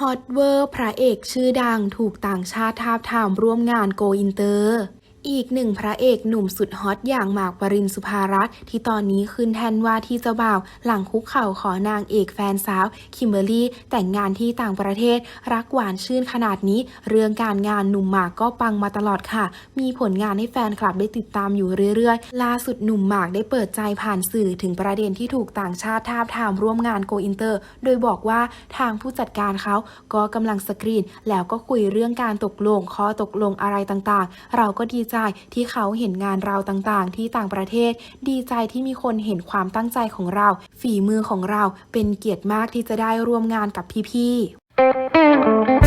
ฮอตเวอร์ พระเอกชื่อดังถูกต่างชาติทาบทามร่วมงานโกอินเตอร์ อีกหนึ่งพระเอกหนุ่มสุดฮอตอย่างหมากปรินสุภารัตน์ที่ตอนนี้ขึ้นแทนว่าที่เจ้าบ่าว หลังคุกเข่าขอนางเอกแฟนสาว คิมเบอรรี่ แต่งงานที่ต่างประเทศ รักหวานชื่นขนาดนี้ เรื่องการงานหนุ่มหมากก็ปังมาตลอดค่ะ มีผลงานให้แฟนคลับได้ติดตามอยู่เรื่อยๆ ล่าสุดหนุ่มหมากได้เปิดใจผ่านสื่อถึงประเด็นที่ถูกต่างชาติทาบทามร่วมงานโกอินเตอร์ โดยบอกว่าทางผู้จัดการเขาก็กำลังสกรีน แล้วก็คุยเรื่องการตกลงข้อตกลงอะไรต่างๆ เราก็ดีใจจที่เขาเห็นงานเราต่างๆ ที่ต่างประเทศ ดีใจที่มีคนเห็นความตั้งใจของเรา ฝีมือของเราเป็นเกียรติมากที่จะได้ร่วมงานกับพี่ๆ